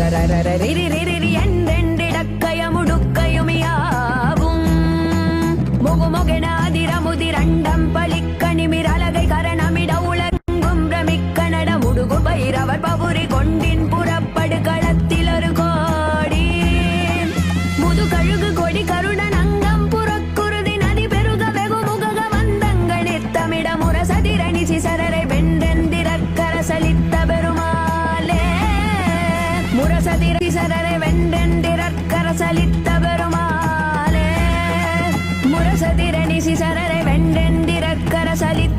ണ്ടക്കയമുടുക്കയുമിയാകും മുകുമുകനാതിരമുതിരണ്ടം പലിക്കണിമിരലകൈ കരണമിടവുളങ്കും ഭ്രമിക്കണട മുടുകു ഭൈരവർ പൗരി കൊണ്ടിൻ പുറപ്പെടു കളത്തിലൊരു കോടി മുതുകഴുകു കൊടി കരുണന முரசதிரனை வெண்டென்றிறற்கரசலித்த பெருமாளே. முரசதிரணி சிசரரை